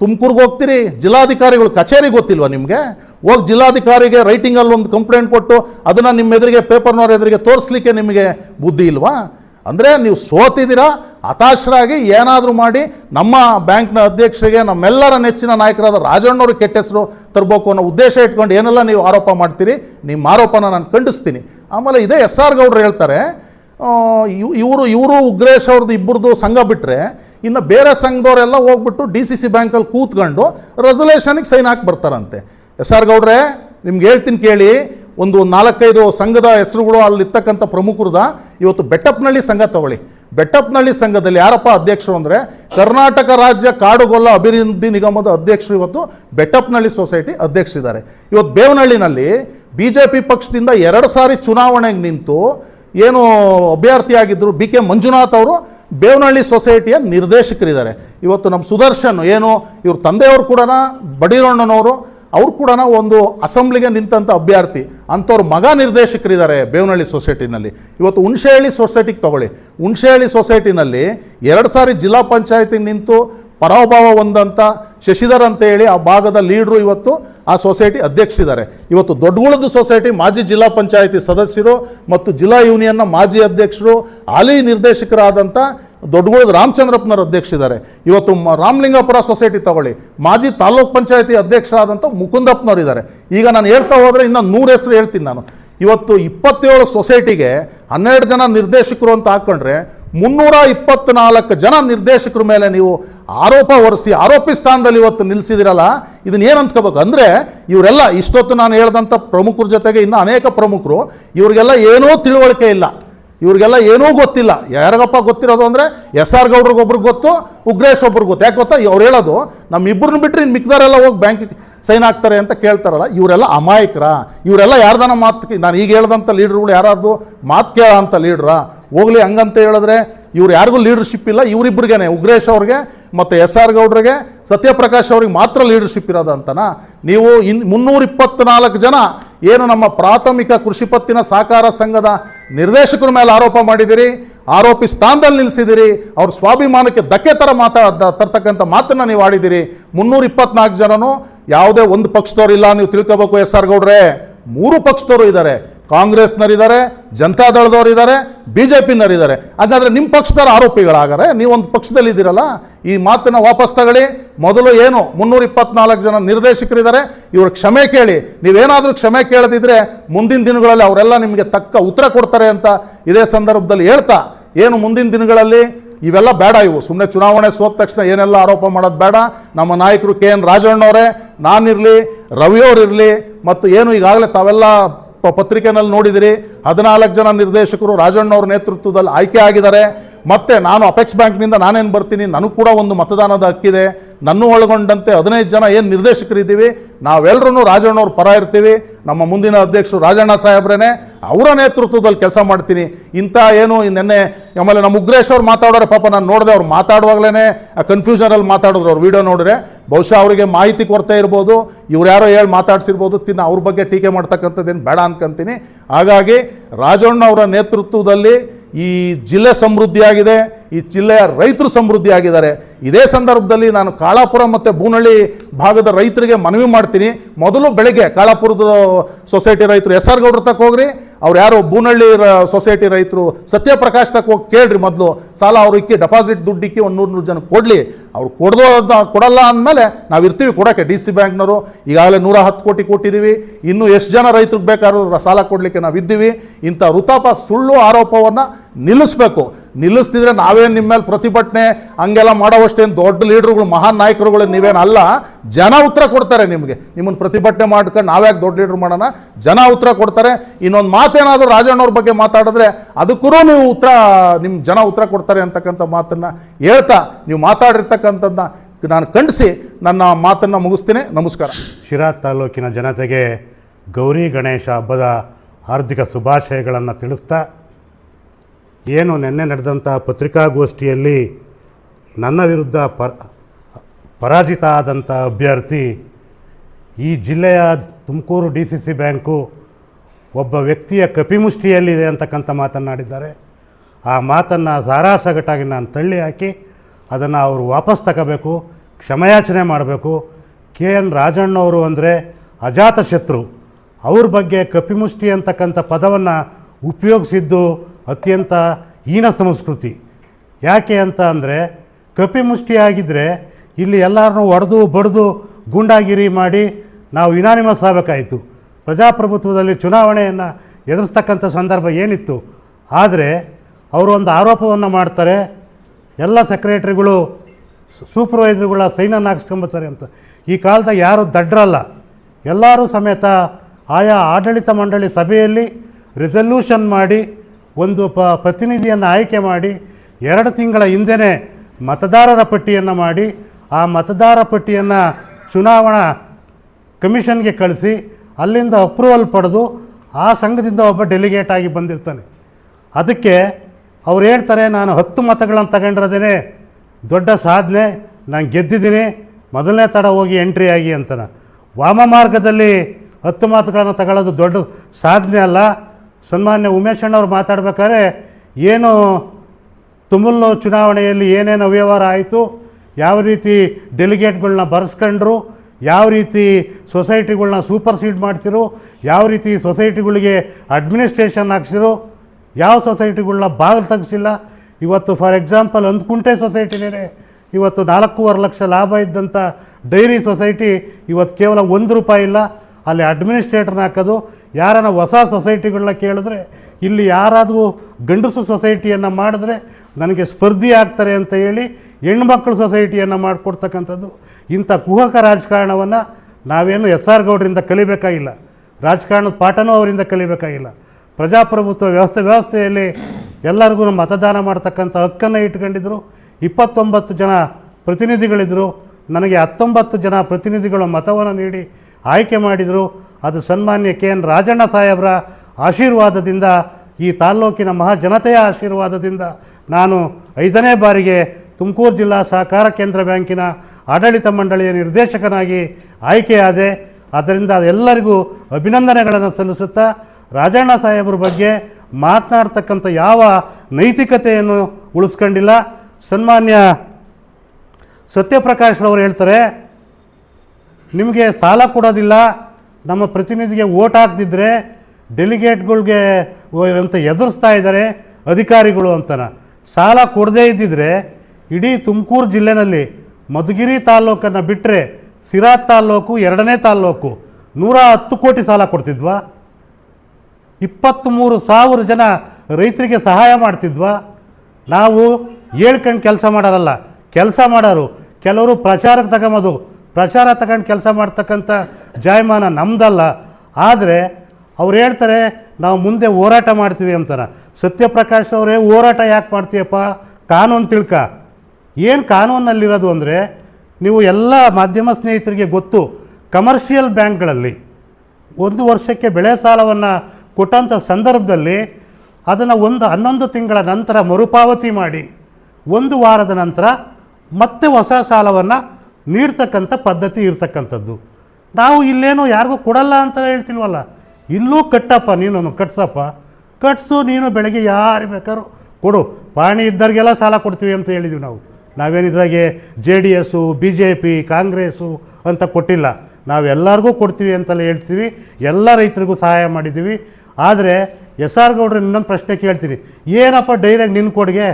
ತುಮಕೂರ್ಗೆ ಹೋಗ್ತೀರಿ, ಜಿಲ್ಲಾಧಿಕಾರಿಗಳು ಕಚೇರಿ ಗೊತ್ತಿಲ್ವಾ ನಿಮಗೆ? ಹೋಗಿ ಜಿಲ್ಲಾಧಿಕಾರಿಗೆ ರೈಟಿಂಗಲ್ಲಿ ಒಂದು ಕಂಪ್ಲೇಂಟ್ ಕೊಟ್ಟು ಅದನ್ನು ನಿಮ್ಮ ಎದುರಿಗೆ ಪೇಪರ್ನವ್ರ ಎದುರಿಗೆ ತೋರಿಸ್ಲಿಕ್ಕೆ ನಿಮಗೆ ಬುದ್ಧಿ ಇಲ್ವಾ? ಅಂದರೆ ನೀವು ಸೋತಿದ್ದೀರಾ, ಹತಾಶರಾಗಿ ಏನಾದರೂ ಮಾಡಿ ನಮ್ಮ ಬ್ಯಾಂಕ್ನ ಅಧ್ಯಕ್ಷರಿಗೆ, ನಮ್ಮೆಲ್ಲರ ನೆಚ್ಚಿನ ನಾಯಕರಾದ ರಾಜಣ್ಣವ್ರಿಗೆ ಕೆಟ್ಟ ಹೆಸರು ತರಬೇಕು ಅನ್ನೋ ಉದ್ದೇಶ ಇಟ್ಕೊಂಡು ಏನೆಲ್ಲ ನೀವು ಆರೋಪ ಮಾಡ್ತೀರಿ, ನಿಮ್ಮ ಆರೋಪನ ನಾನು ಖಂಡಿಸ್ತೀನಿ. ಆಮೇಲೆ ಇದೇ ಎಸ್ ಆರ್ ಗೌಡ್ರು ಹೇಳ್ತಾರೆ ಇವರು ಇವರು ಉಗ್ರೇಶ್ ಅವ್ರದ್ದು ಇಬ್ಬರದ್ದು ಸಂಘ ಬಿಟ್ಟರೆ ಇನ್ನು ಬೇರೆ ಸಂಘದವರೆಲ್ಲ ಹೋಗ್ಬಿಟ್ಟು ಡಿ ಸಿ ಸಿ ಬ್ಯಾಂಕಲ್ಲಿ ಕೂತ್ಕೊಂಡು ರೆಸಲ್ಯೂಷನಿಗೆ ಸೈನ್ ಹಾಕಿ ಬರ್ತಾರಂತೆ. ಎಸ್ ಆರ್ ಗೌಡ್ರೆ, ನಿಮ್ಗೆ ಹೇಳ್ತೀನಿ ಕೇಳಿ, ಒಂದು ನಾಲ್ಕೈದು ಸಂಘದ ಹೆಸರುಗಳು ಅಲ್ಲಿರ್ತಕ್ಕಂಥ ಪ್ರಮುಖರದ, ಇವತ್ತು ಬೆಟ್ಟಪ್ನಳ್ಳಿ ಸಂಘ ತಗೊಳ್ಳಿ. ಬೆಟ್ಟಪ್ನಳ್ಳಿ ಸಂಘದಲ್ಲಿ ಯಾರಪ್ಪ ಅಧ್ಯಕ್ಷರು ಅಂದರೆ, ಕರ್ನಾಟಕ ರಾಜ್ಯ ಕಾಡುಗೊಲ್ಲ ಅಭಿವೃದ್ಧಿ ನಿಗಮದ ಅಧ್ಯಕ್ಷರು ಇವತ್ತು ಬೆಟ್ಟಪ್ನಳ್ಳಿ ಸೊಸೈಟಿ ಅಧ್ಯಕ್ಷರಿದ್ದಾರೆ. ಇವತ್ತು ಬೇವನಹಳ್ಳಿನಲ್ಲಿ ಬಿ ಜೆ ಪಿ ಪಕ್ಷದಿಂದ ಎರಡು ಸಾರಿ ಚುನಾವಣೆಗೆ ನಿಂತು, ಏನು ಅಭ್ಯರ್ಥಿಯಾಗಿದ್ದರು ಬಿ ಕೆ ಮಂಜುನಾಥ್ ಅವರು ಬೇವನಹಳ್ಳಿ ಸೊಸೈಟಿಯ ನಿರ್ದೇಶಕರಿದ್ದಾರೆ. ಇವತ್ತು ನಮ್ಮ ಸುದರ್ಶನ್ ಏನು, ಇವ್ರ ತಂದೆಯವರು ಕೂಡ ಬಡೀರಣ್ಣನವರು, ಅವ್ರು ಕೂಡ ಒಂದು ಅಸೆಂಬ್ಲಿಗೆ ನಿಂತಂಥ ಅಭ್ಯರ್ಥಿ. ಅಂಥವ್ರ ಮಗ ನಿರ್ದೇಶಕರಿದ್ದಾರೆ ಬೇವನಹಳ್ಳಿ ಸೊಸೈಟಿನಲ್ಲಿ. ಇವತ್ತು ಹುಣಸೆಹಳ್ಳಿ ಸೊಸೈಟಿಗೆ ತಗೊಳ್ಳಿ. ಹುಣಸೆಹಳ್ಳಿ ಸೊಸೈಟಿನಲ್ಲಿ ಎರಡು ಸಾರಿ ಜಿಲ್ಲಾ ಪಂಚಾಯತಿಗೆ ನಿಂತು ಪರಾಭವ ಹೊಂದಂಥ ಶಶಿಧರ್ ಅಂತ ಹೇಳಿ ಆ ಭಾಗದ ಲೀಡ್ರು ಇವತ್ತು ಆ ಸೊಸೈಟಿ ಅಧ್ಯಕ್ಷರಿದ್ದಾರೆ. ಇವತ್ತು ದೊಡ್ಡಗುಳದ ಸೊಸೈಟಿ ಮಾಜಿ ಜಿಲ್ಲಾ ಪಂಚಾಯಿತಿ ಸದಸ್ಯರು ಮತ್ತು ಜಿಲ್ಲಾ ಯೂನಿಯನ್ನ ಮಾಜಿ ಅಧ್ಯಕ್ಷರು, ಹಾಲಿ ನಿರ್ದೇಶಕರಾದಂಥ ದೊಡ್ಡಗುಳದ ರಾಮಚಂದ್ರಪ್ಪನವ್ರ ಅಧ್ಯಕ್ಷರಿದ್ದಾರೆ. ಇವತ್ತು ರಾಮಲಿಂಗಪುರ ಸೊಸೈಟಿ ತಗೊಳ್ಳಿ. ಮಾಜಿ ತಾಲೂಕ್ ಪಂಚಾಯತಿ ಅಧ್ಯಕ್ಷರಾದಂಥ ಮುಕುಂದಪ್ಪನವರು ಇದ್ದಾರೆ. ಈಗ ನಾನು ಹೇಳ್ತಾ ಹೋದರೆ ಇನ್ನು ನೂರು ಹೆಸರು ಹೇಳ್ತೀನಿ ನಾನು. ಇವತ್ತು ಇಪ್ಪತ್ತೇಳು ಸೊಸೈಟಿಗೆ ಹನ್ನೆರಡು ಜನ ನಿರ್ದೇಶಕರು ಅಂತ ಹಾಕ್ಕೊಂಡ್ರೆ ಮುನ್ನೂರ ಇಪ್ಪತ್ನಾಲ್ಕು ಜನ ನಿರ್ದೇಶಕರ ಮೇಲೆ ನೀವು ಆರೋಪ ಹೊರಿಸಿ, ಆರೋಪಿ ಸ್ಥಾನದಲ್ಲಿ ಇವತ್ತು ನಿಲ್ಲಿಸಿದಿರಲ್ಲ ಇದನ್ನ ಏನು ಅಂದ್ಕೋಬೇಕು ಅಂದರೆ ಇವರೆಲ್ಲ, ಇಷ್ಟೊತ್ತು ನಾನು ಹೇಳ್ದಂಥ ಪ್ರಮುಖರ ಜೊತೆಗೆ ಇನ್ನು ಅನೇಕ ಪ್ರಮುಖರು, ಇವರಿಗೆಲ್ಲ ಏನೂ ತಿಳುವಳಿಕೆ ಇಲ್ಲ. ಇವ್ರಿಗೆಲ್ಲ ಏನೂ ಗೊತ್ತಿಲ್ಲ. ಯಾರಿಗಪ್ಪ ಗೊತ್ತಿರೋದು ಅಂದರೆ ಎಸ್ ಆರ್ ಗೌಡ್ರಿಗೊಬ್ರಿಗೆ ಗೊತ್ತು, ಉಗ್ರೇಶ್ ಒಬ್ರಿಗೆ ಗೊತ್ತು. ಯಾಕೆ ಗೊತ್ತಾ? ಅವ್ರು ಹೇಳೋದು ನಮ್ಮ ಇಬ್ಬರನ್ನ ಬಿಟ್ಟರೆ ಇನ್ನು ಮಿಕ್ದವರೆಲ್ಲ ಹೋಗಿ ಬ್ಯಾಂಕಿಗೆ ಸೈನ್ ಆಗ್ತಾರೆ ಅಂತ ಕೇಳ್ತಾರಲ್ಲ, ಇವರೆಲ್ಲ ಅಮಾಯಕರ. ಇವರೆಲ್ಲ ಯಾರ್ದಾನ ಮಾತು ನಾನು ಈಗ ಹೇಳ್ದಂಥ ಲೀಡ್ರುಗಳು ಯಾರಾದ್ರು ಮಾತು ಕೇಳೋ ಅಂತ ಲೀಡ್ರಾ ಹೋಗ್ಲಿ ಹಂಗಂತ ಹೇಳಿದ್ರೆ ಇವ್ರು ಯಾರಿಗೂ ಲೀಡರ್ಶಿಪ್ ಇಲ್ಲ ಇವರಿಬ್ಬರಿಗೇನೆ ಉಗ್ರೇಶ್ ಅವ್ರಿಗೆ ಮತ್ತು ಎಸ್ ಆರ್ ಗೌಡ್ರಿಗೆ ಸತ್ಯಪ್ರಕಾಶ್ ಅವ್ರಿಗೆ ಮಾತ್ರ ಲೀಡರ್ಶಿಪ್ ಇರೋದು ಅಂತನಾ? ನೀವು ಇನ್ ಮುನ್ನೂರ ಇಪ್ಪತ್ನಾಲ್ಕು ಜನ ಏನು ನಮ್ಮ ಪ್ರಾಥಮಿಕ ಕೃಷಿ ಪತ್ತಿನ ಸಹಕಾರ ಸಂಘದ ನಿರ್ದೇಶಕರ ಮೇಲೆ ಆರೋಪ ಮಾಡಿದಿರಿ, ಆರೋಪಿ ಸ್ಥಾನದಲ್ಲಿ ನಿಲ್ಲಿಸಿದಿರಿ, ಅವ್ರ ಸ್ವಾಭಿಮಾನಕ್ಕೆ ಧಕ್ಕೆ ಥರ ಮಾತಾ ತರ್ತಕ್ಕಂಥ ಮಾತನ್ನು ನೀವು ಆಡಿದಿರಿ. ಮುನ್ನೂರ ಇಪ್ಪತ್ನಾಲ್ಕು ಜನನು ಯಾವುದೇ ಒಂದು ಪಕ್ಷದವ್ರು ಇಲ್ಲ, ನೀವು ತಿಳ್ಕೋಬೇಕು ಎಸ್ ಆರ್ ಗೌಡ್ರೆ. ಮೂರು ಪಕ್ಷದವರು ಇದ್ದಾರೆ. ಕಾಂಗ್ರೆಸ್ನರಿದ್ದಾರೆ ಜನತಾದಳದವ್ರು ಇದ್ದಾರೆ ಬಿ ಜೆ ಪಿನರಿದ್ದಾರೆ ಹಾಗಾದರೆ ನಿಮ್ಮ ಪಕ್ಷದವ್ರ ಆರೋಪಿಗಳಾಗಾರೆ ನೀವು ಒಂದು ಪಕ್ಷದಲ್ಲಿ ಇದ್ದೀರಲ್ಲ, ಈ ಮಾತನ್ನು ವಾಪಸ್ ತಗೊಳ್ಳಿ. ಮೊದಲು ಏನು, ಮುನ್ನೂರ ಇಪ್ಪತ್ನಾಲ್ಕು ಜನ ನಿರ್ದೇಶಕರಿದ್ದಾರೆ, ಇವ್ರ ಕ್ಷಮೆ ಕೇಳಿ. ನೀವೇನಾದರೂ ಕ್ಷಮೆ ಕೇಳದಿದ್ರೆ ಮುಂದಿನ ದಿನಗಳಲ್ಲಿ ಅವರೆಲ್ಲ ನಿಮಗೆ ತಕ್ಕ ಉತ್ತರ ಕೊಡ್ತಾರೆ ಅಂತ ಇದೇ ಸಂದರ್ಭದಲ್ಲಿ ಹೇಳ್ತಾ, ಏನು ಮುಂದಿನ ದಿನಗಳಲ್ಲಿ? ಇವೆಲ್ಲ ಬೇಡ ಇವು. ಸುಮ್ಮನೆ ಚುನಾವಣೆ ಸೋತ ತಕ್ಷಣ ಏನೆಲ್ಲ ಆರೋಪ ಮಾಡೋದು ಬೇಡ. ನಮ್ಮ ನಾಯಕರು ಕೆ ಎನ್ ರಾಜಣ್ಣವರೇ, ನಾನಿರಲಿ, ರವಿಯವರಿರಲಿ, ಮತ್ತು ಏನು ಈಗಾಗಲೇ ತಾವೆಲ್ಲ ಪತ್ರಿಕೆನಲ್ಲಿ ನೋಡಿದಿರಿ ಹದಿನಾಲ್ಕು ಜನ ನಿರ್ದೇಶಕರು ರಾಜಣ್ಣವ್ರ ನೇತೃತ್ವದಲ್ಲಿ ಆಯ್ಕೆ ಆಗಿದ್ದಾರೆ. ಮತ್ತೆ ನಾನು ಅಪೆಕ್ಸ್ ಬ್ಯಾಂಕ್ನಿಂದ ನಾನೇನು ಬರ್ತೀನಿ? ನನಗೂ ಕೂಡ ಒಂದು ಮತದಾನದ ಹಕ್ಕಿದೆ. ನನ್ನ ಒಳಗೊಂಡಂತೆ ಹದಿನೈದು ಜನ ಏನು ನಿರ್ದೇಶಕರಿದ್ದೀವಿ? ನಾವೆಲ್ಲರೂ ರಾಜಣ್ಣವ್ರ ಪರ ಇರ್ತೀವಿ. ನಮ್ಮ ಮುಂದಿನ ಅಧ್ಯಕ್ಷರು ರಾಜಣ್ಣ ಸಾಹೇಬ್ರೇ ಅವರ ನೇತೃತ್ವದಲ್ಲಿ ಕೆಲಸ ಮಾಡ್ತೀನಿ. ಇಂಥ ಏನು ನೆನ್ನೆ ಆಮೇಲೆ ನಮ್ಮ ಉಗ್ರೇಶ್ ಅವ್ರು ಮಾತಾಡೋರೆ, ಪಾಪ ನಾನು ನೋಡಿದೆ ಅವ್ರು ಮಾತಾಡುವಾಗಲೇ ಆ ಕನ್ಫ್ಯೂಷನಲ್ಲಿ ಮಾತಾಡಿದ್ರು ಅವ್ರು ವಿಡಿಯೋ ನೋಡಿದ್ರೆ. ಬಹುಶಃ ಅವರಿಗೆ ಮಾಹಿತಿ ಕೊರತೆ ಇರ್ಬೋದು. ಇವ್ರು ಯಾರೋ ಹೇಳಿ ಮಾತಾಡಿಸಿರ್ಬೋದು. ತಿನ್ನ ಅವ್ರ ಬಗ್ಗೆ ಟೀಕೆ ಮಾಡ್ತಕ್ಕಂಥದ್ದೇನು ಬೇಡ ಅನ್ಕೊಂತೀನಿ. ಹಾಗಾಗಿ ರಾಜಣ್ಣ ಅವರ ನೇತೃತ್ವದಲ್ಲಿ ಈ ಜಿಲ್ಲೆ ಸಮೃದ್ಧಿಯಾಗಿದೆ, ಈ ಜಿಲ್ಲೆಯ ರೈತರು ಸಮೃದ್ಧಿಯಾಗಿದ್ದಾರೆ. ಇದೇ ಸಂದರ್ಭದಲ್ಲಿ ನಾನು ಕಾಳಾಪುರ ಮತ್ತು ಬೂನಹಳ್ಳಿ ಭಾಗದ ರೈತರಿಗೆ ಮನವಿ ಮಾಡ್ತೀನಿ. ಮೊದಲು ಬೆಳಗ್ಗೆ ಕಾಳಾಪುರದ ಸೊಸೈಟಿ ರೈತರು ಎಸ್ ಆರ್ ಗೌಡ್ರ ತಕ್ಕ ಹೋಗ್ರಿ. ಅವ್ರು ಯಾರು ಬೂನಹಳ್ಳಿ ಸೊಸೈಟಿ ರೈತರು ಸತ್ಯಪ್ರಕಾಶ್ ತಕ್ಕ ಹೋಗಿ ಕೇಳ್ರಿ ಮೊದಲು. ಸಾಲ ಅವ್ರು ಇಕ್ಕಿ, ಡೆಪಾಸಿಟ್ ದುಡ್ಡು ಇಕ್ಕಿ ಒಂದು ನೂರು ನೂರು ಜನ ಕೊಡಲಿ. ಅವ್ರು ಕೊಡ್ದೋ ಕೊಡಲ್ಲ ಅಂದಮೇಲೆ ನಾವು ಇರ್ತೀವಿ ಕೊಡೋಕ್ಕೆ. ಡಿ ಸಿ ಬ್ಯಾಂಕ್ನವರು, ಈಗಾಗಲೇ ನೂರ ಹತ್ತು ಕೋಟಿ ಕೊಟ್ಟಿದ್ದೀವಿ ಇನ್ನು ಎಷ್ಟು ಜನ ರೈತರಿಗೆ ಬೇಕಾದ್ರೂ ಸಾಲ ಕೊಡಲಿಕ್ಕೆ ನಾವು ಇದ್ದೀವಿ ಇಂಥ ವೃತಾಪ ಸುಳ್ಳು ಆರೋಪವನ್ನು ನಿಲ್ಲಿಸ್ಬೇಕು. ನಿಲ್ಲಿಸ್ತಿದ್ರೆ ನಾವೇನು ನಿಮ್ಮ ಮೇಲೆ ಪ್ರತಿಭಟನೆ, ಹಂಗೆಲ್ಲ ಮಾಡೋವಷ್ಟೇನು ದೊಡ್ಡ ಲೀಡ್ರುಗಳು, ಮಹಾನ್ ನಾಯಕರುಗಳು ನೀವೇನಲ್ಲ. ಜನ ಉತ್ತರ ಕೊಡ್ತಾರೆ ನಿಮಗೆ. ನಿಮ್ಮನ್ನು ಪ್ರತಿಭಟನೆ ಮಾಡ್ಕೊಂಡು ನಾವ್ಯಾಕೆ ದೊಡ್ಡ ಲೀಡ್ರ್ ಮಾಡೋಣ? ಜನ ಉತ್ತರ ಕೊಡ್ತಾರೆ. ಇನ್ನೊಂದು ಮಾತೇನಾದರೂ ರಾಜಣ್ಣವ್ರ ಬಗ್ಗೆ ಮಾತಾಡಿದ್ರೆ ಅದಕ್ಕೂ ನೀವು ಉತ್ತರ ನಿಮ್ಮ ಜನ ಉತ್ತರ ಕೊಡ್ತಾರೆ ಅಂತಕ್ಕಂಥ ಮಾತನ್ನು ಹೇಳ್ತಾ, ನೀವು ಮಾತಾಡಿರ್ತಕ್ಕಂಥದ್ದನ್ನ ನಾನು ಖಂಡಿಸಿ ನನ್ನ ಮಾತನ್ನು ಮುಗಿಸ್ತೇನೆ. ನಮಸ್ಕಾರ. ಶಿರಾ ತಾಲೂಕಿನ ಜನತೆಗೆ ಗೌರಿ ಗಣೇಶ ಹಬ್ಬದ ಹಾರ್ದಿಕ ಶುಭಾಶಯಗಳನ್ನು ತಿಳಿಸ್ತಾ, ಏನು ನಿನ್ನೆ ನಡೆದಂಥ ಪತ್ರಿಕಾಗೋಷ್ಠಿಯಲ್ಲಿ ನನ್ನ ವಿರುದ್ಧ ಪರ, ಪರಾಜಿತ ಆದಂಥ ಅಭ್ಯರ್ಥಿ ಈ ಜಿಲ್ಲೆಯ Tumakuru D C C bank ಒಬ್ಬ ವ್ಯಕ್ತಿಯ ಕಪಿಮುಷ್ಟಿಯಲ್ಲಿದೆ ಅಂತಕ್ಕಂಥ ಮಾತನ್ನಾಡಿದ್ದಾರೆ. ಆ ಮಾತನ್ನು ಸಾರಾಸಗಟಾಗಿ ನಾನು ತಳ್ಳಿ ಹಾಕಿ ಅದನ್ನು ಅವರು ವಾಪಸ್ ತಗೋಬೇಕು, ಕ್ಷಮಯಾಚನೆ ಮಾಡಬೇಕು. ಕೆ ಎನ್ ರಾಜಣ್ಣವರು ಅಂದರೆ ಅಜಾತ ಶತ್ರು. ಅವ್ರ ಬಗ್ಗೆ ಕಪಿಮುಷ್ಟಿ ಅಂತಕ್ಕಂಥ ಪದವನ್ನು ಉಪಯೋಗಿಸಿದ್ದು ಅತ್ಯಂತ ಹೀನ ಸಂಸ್ಕೃತಿ. ಯಾಕೆ ಅಂತ ಅಂದರೆ ಕಪಿಮುಷ್ಟಿ ಆಗಿದ್ದರೆ ಇಲ್ಲಿ ಎಲ್ಲರನ್ನೂ ಒಡೆದು ಬಡಿದು ಗೂಂಡಾಗಿರಿ ಮಾಡಿ ನಾವು ಯುನಾನಿಮಸ್ ಆಗಬೇಕಾಯಿತು ಪ್ರಜಾಪ್ರಭುತ್ವದಲ್ಲಿ ಚುನಾವಣೆಯನ್ನು ಎದುರಿಸ್ತಕ್ಕಂಥ ಸಂದರ್ಭ ಏನಿತ್ತು? ಆದರೆ ಅವರು ಒಂದು ಆರೋಪವನ್ನು ಮಾಡ್ತಾರೆ ಎಲ್ಲ ಸೆಕ್ರೆಟ್ರಿಗಳು, ಸೂಪರ್ವೈಸರ್ಗಳ ಸೈನನ್ನು ಹಾಕ್ಸ್ಕೊಂಬರ್ತಾರೆ ಅಂತ. ಈ ಕಾಲದಾಗ ಯಾರು ದಡ್ರಲ್ಲ, ಎಲ್ಲರೂ ಸಮೇತ ಆಯಾ ಆಡಳಿತ ಮಂಡಳಿ ಸಭೆಯಲ್ಲಿ ರೆಸಲ್ಯೂಷನ್ ಮಾಡಿ, ಒಂದು ಪ ಪ್ರತಿನಿಧಿಯನ್ನು ಆಯ್ಕೆ ಮಾಡಿ, ಎರಡು ತಿಂಗಳ ಹಿಂದೆಯೇ ಮತದಾರರ ಪಟ್ಟಿಯನ್ನು ಮಾಡಿ, ಆ ಮತದಾರ ಪಟ್ಟಿಯನ್ನು ಚುನಾವಣಾ ಕಮಿಷನ್ಗೆ ಕಳಿಸಿ, ಅಲ್ಲಿಂದ ಅಪ್ರೂವಲ್ ಪಡೆದು ಆ ಸಂಘದಿಂದ ಒಬ್ಬ ಡೆಲಿಗೇಟ್ ಆಗಿ ಬಂದಿರ್ತಾನೆ. ಅದಕ್ಕೆ ಅವ್ರು ಹೇಳ್ತಾರೆ, ನಾನು ಹತ್ತು ಮತಗಳನ್ನು ತಗೊಂಡಿರೋದೇ ದೊಡ್ಡ ಸಾಧನೆ, ನಾನು ಗೆದ್ದಿದ್ದೀನಿ, ಮೊದಲನೇ ತಡ ಹೋಗಿ ಎಂಟ್ರಿ ಆಗಿ ಅಂತ ವಾಮ ಮಾರ್ಗದಲ್ಲಿ ಹತ್ತು ಮಾತುಗಳನ್ನು ತಗೊಳ್ಳೋದು ದೊಡ್ಡ ಸಾಧನೆ ಅಲ್ಲ. ಸನ್ಮಾನ್ಯ ಉಮೇಶ್ ಅಣ್ಣವ್ರು ಮಾತಾಡ್ಬೇಕಾದ್ರೆ, ಏನು ತುಮುಲ್ಲು ಚುನಾವಣೆಯಲ್ಲಿ ಏನೇನು ಅವ್ಯವಹಾರ ಆಯಿತು, ಯಾವ ರೀತಿ ಡೆಲಿಗೇಟ್ಗಳನ್ನ ಬರೆಸ್ಕೊಂಡ್ರು, ಯಾವ ರೀತಿ ಸೊಸೈಟಿಗಳನ್ನ ಸೂಪರ್ ಸೀಡ್ ಮಾಡಿಸಿರು, ಯಾವ ರೀತಿ ಸೊಸೈಟಿಗಳಿಗೆ ಅಡ್ಮಿನಿಸ್ಟ್ರೇಷನ್ ಹಾಕ್ಸಿರೋ ಯಾವ ಸೊಸೈಟಿಗಳನ್ನ ಬಾಗಿಲು ತೆಗಿಸಿಲ್ಲ? ಇವತ್ತು ಫಾರ್ ಎಕ್ಸಾಂಪಲ್ ಅಂದ್ಕುಂಟೆ ಸೊಸೈಟಿನೇ ಇವತ್ತು ನಾಲ್ಕೂವರೆ ಲಕ್ಷ ಲಾಭ ಇದ್ದಂಥ ಡೈರಿ ಸೊಸೈಟಿ ಇವತ್ತು ಕೇವಲ ಒಂದು ರೂಪಾಯಿ ಇಲ್ಲ. ಅಲ್ಲಿ ಅಡ್ಮಿನಿಸ್ಟ್ರೇಟರ್ನ ಹಾಕೋದು. ಯಾರನ್ನ ಹೊಸ ಸೊಸೈಟಿಗಳನ್ನ ಕೇಳಿದ್ರೆ, ಇಲ್ಲಿ ಯಾರಾದರೂ ಗಂಡಸು ಸೊಸೈಟಿಯನ್ನು ಮಾಡಿದ್ರೆ ನನಗೆ ಸ್ಪರ್ಧಿ ಆಗ್ತಾರೆ ಅಂತ ಹೇಳಿ ಹೆಣ್ಮಕ್ಳು ಸೊಸೈಟಿಯನ್ನು ಮಾಡಿಕೊಡ್ತಕ್ಕಂಥದ್ದು. ಇಂಥ ಕುಹಕ ರಾಜಕಾರಣವನ್ನು ನಾವೇನು ಎಸ್ ಆರ್ ಗೌಡರಿಂದ ಕಲಿಬೇಕಾಗಿಲ್ಲ. ರಾಜಕಾರಣದ ಪಾಠನೂ ಅವರಿಂದ ಕಲಿಬೇಕಾಗಿಲ್ಲ. ಪ್ರಜಾಪ್ರಭುತ್ವ ವ್ಯವಸ್ಥೆ, ವ್ಯವಸ್ಥೆಯಲ್ಲಿ ಎಲ್ಲರಿಗೂ ಮತದಾನ ಮಾಡ್ತಕ್ಕಂಥ ಹಕ್ಕನ್ನು ಇಟ್ಕೊಂಡಿದ್ರು. ಇಪ್ಪತ್ತೊಂಬತ್ತು ಜನ ಪ್ರತಿನಿಧಿಗಳಿದ್ದರು ನನಗೆ ಹತ್ತೊಂಬತ್ತು ಜನ ಪ್ರತಿನಿಧಿಗಳ ಮತವನ್ನು ನೀಡಿ ಆಯ್ಕೆ ಮಾಡಿದರು. ಅದು ಸನ್ಮಾನ್ಯ ಕೆ ಎನ್ ರಾಜಣ್ಣ ಸಾಹೇಬರ ಆಶೀರ್ವಾದದಿಂದ, ಈ ತಾಲ್ಲೂಕಿನ ಮಹಾಜನತೆಯ ಆಶೀರ್ವಾದದಿಂದ ನಾನು ಐದನೇ ಬಾರಿಗೆ ತುಮಕೂರು ಜಿಲ್ಲಾ ಸಹಕಾರ ಕೇಂದ್ರ ಬ್ಯಾಂಕಿನ ಆಡಳಿತ ಮಂಡಳಿಯ ನಿರ್ದೇಶಕನಾಗಿ ಆಯ್ಕೆಯಾದೆ. ಆದ್ದರಿಂದ ಎಲ್ಲರಿಗೂ ಅಭಿನಂದನೆಗಳನ್ನು ಸಲ್ಲಿಸುತ್ತಾ ರಾಜಣ್ಣ ಸಾಹೇಬ್ರ ಬಗ್ಗೆ ಮಾತನಾಡ್ತಕ್ಕಂಥ ಯಾವ ನೈತಿಕತೆಯನ್ನು ಉಳಿಸ್ಕೊಂಡಿಲ್ಲ? ಸನ್ಮಾನ್ಯ ಸತ್ಯಪ್ರಕಾಶ್ರವರು ಹೇಳ್ತಾರೆ, ನಿಮಗೆ ಸಾಲ ಕೊಡೋದಿಲ್ಲ, ನಮ್ಮ ಪ್ರತಿನಿಧಿಗೆ ಓಟ್ ಹಾಕ್ದಿದ್ರೆ ಡೆಲಿಗೇಟ್ಗಳಿಗೆ ಅಂತ ಎದುರಿಸ್ತಾ ಇದ್ದಾರೆ ಅಧಿಕಾರಿಗಳು ಅಂತನ. ಸಾಲ ಕೊಡದೇ ಇದ್ದಿದ್ರೆ ಇಡೀ ತುಮಕೂರು ಜಿಲ್ಲೆನಲ್ಲಿ ಮಧುಗಿರಿ ತಾಲ್ಲೂಕನ್ನು ಬಿಟ್ಟರೆ ಸಿರಾ ತಾಲ್ಲೂಕು, ಎರಡನೇ ತಾಲ್ಲೂಕು ನೂರ ಹತ್ತು ಕೋಟಿ ಸಾಲ ಕೊಡ್ತಿದ್ವಾ? ಇಪ್ಪತ್ತ್ಮೂರು ಸಾವಿರ ಜನ ರೈತರಿಗೆ ಸಹಾಯ ಮಾಡ್ತಿದ್ವಾ. ನಾವು ಹೇಳ್ಕೊಂಡು ಕೆಲಸ ಮಾಡೋರಲ್ಲ. ಕೆಲಸ ಮಾಡೋರು. ಕೆಲವರು ಪ್ರಚಾರಕ್ಕೆ ತಗೊಂಬೋದು ಪ್ರಚಾರ ತಗೊಂಡು ಕೆಲಸ ಮಾಡ್ತಕ್ಕಂಥ ಜಾಯಮಾನ ನಮ್ಮದಲ್ಲ ಆದರೆ ಅವ್ರು ಹೇಳ್ತಾರೆ, ನಾವು ಮುಂದೆ ಹೋರಾಟ ಮಾಡ್ತೀವಿ ಅಂತಾರೆ. ಸತ್ಯಪ್ರಕಾಶ್ ಅವರೇ, ಹೋರಾಟ ಯಾಕೆ ಮಾಡ್ತೀಯಪ್ಪ? ಕಾನೂನು ತಿಳ್ಕ. ಏನು ಕಾನೂನಲ್ಲಿರೋದು ಅಂದರೆ, ನೀವು ಎಲ್ಲ ಮಾಧ್ಯಮ ಸ್ನೇಹಿತರಿಗೆ ಗೊತ್ತು, ಕಮರ್ಷಿಯಲ್ ಬ್ಯಾಂಕ್ಗಳಲ್ಲಿ ಒಂದು ವರ್ಷಕ್ಕೆ ಬೆಳೆ ಸಾಲವನ್ನು ಕೊಟ್ಟಂಥ ಸಂದರ್ಭದಲ್ಲಿ ಅದನ್ನು ಒಂದು ಹನ್ನೊಂದು ತಿಂಗಳ ನಂತರ ಮರುಪಾವತಿ ಮಾಡಿ ಒಂದು ವಾರದ ನಂತರ ಮತ್ತೆ ಹೊಸ ಸಾಲವನ್ನು ನೀಡ್ತಕ್ಕಂಥ ಪದ್ಧತಿ ಇರ್ತಕ್ಕಂಥದ್ದು. ನಾವು ಇಲ್ಲೇನೋ ಯಾರಿಗೂ ಕೊಡಲ್ಲ ಅಂತ ಹೇಳ್ತಿಲ್ವಲ್ಲ? ಇಲ್ಲೂ ಕಟ್ಟಪ್ಪ ನೀನು ಕಟ್ಸಪ್ಪ. ಕಟ್ಸು, ನೀನು ಬೆಳಗ್ಗೆ ಯಾರು ಬೇಕಾದ್ರೂ ಕೊಡು. ಪಾಣಿ ಇದ್ದವ್ರಿಗೆಲ್ಲ ಸಾಲ ಕೊಡ್ತೀವಿ ಅಂತ ಹೇಳಿದ್ವಿ ನಾವು. ನಾವೇನಿದ್ರಾಗೆ J D S, B J P, Congress ಅಂತ ಕೊಟ್ಟಿಲ್ಲ. ನಾವೆಲ್ಲರಿಗೂ ಕೊಡ್ತೀವಿ ಅಂತಲೇ ಹೇಳ್ತೀವಿ. ಎಲ್ಲ ರೈತರಿಗೂ ಸಹಾಯ ಮಾಡಿದ್ದೀವಿ. ಆದರೆ ಎಸ್ ಆರ್ ಗೌಡ್ರು ಇನ್ನೊಂದು ಪ್ರಶ್ನೆ ಕೇಳ್ತೀನಿ. ಏನಪ್ಪ ಡೈರೆಕ್ಟ್ ನಿನ್ನ ಕೊಡುಗೆ?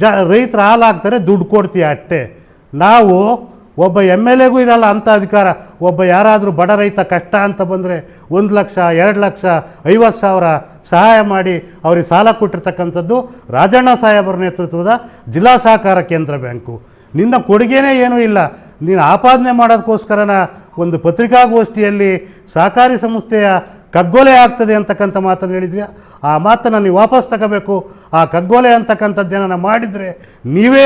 ಜ ರೈತರು ಹಾಲು ಹಾಕ್ತಾರೆ ದುಡ್ಡು ಕೊಡ್ತೀಯ ಅಷ್ಟೇ ನಾವು ಒಬ್ಬ ಎಂ ಎಲ್ ಎಗೂ ಇರಲ್ಲ ಅಂಥ ಅಧಿಕಾರ. ಒಬ್ಬ ಯಾರಾದರೂ ಬಡ ರೈತ ಕಷ್ಟ ಅಂತ ಬಂದರೆ ಒಂದು ಲಕ್ಷ, ಎರಡು ಲಕ್ಷ ಐವತ್ತು ಸಾವಿರ ಸಹಾಯ ಮಾಡಿ ಅವ್ರಿಗೆ ಸಾಲ ಕೊಟ್ಟಿರ್ತಕ್ಕಂಥದ್ದು ರಾಜಣ್ಣ ಸಾಹೇಬರ ನೇತೃತ್ವದ ಜಿಲ್ಲಾ ಸಹಕಾರ ಕೇಂದ್ರ ಬ್ಯಾಂಕು. ನಿನ್ನ ಕೊಡುಗೆನೇ ಏನೂ ಇಲ್ಲ. ನೀನು ಆಪಾದನೆ ಮಾಡೋದಕ್ಕೋಸ್ಕರನ ಒಂದು ಪತ್ರಿಕಾಗೋಷ್ಠಿಯಲ್ಲಿ ಸಹಕಾರಿ ಸಂಸ್ಥೆಯ ಕಗ್ಗೊಲೆ ಆಗ್ತದೆ ಅಂತಕ್ಕಂಥ ಮಾತನ್ನು ಹೇಳಿದ್ವಿ. ಆ ಮಾತನ್ನು ನೀವು ವಾಪಸ್ ತಗೋಬೇಕು. ಆ ಕಗ್ಗೊಲೆ ಅಂತಕ್ಕಂಥದ್ದೇನ ಮಾಡಿದರೆ ನೀವೇ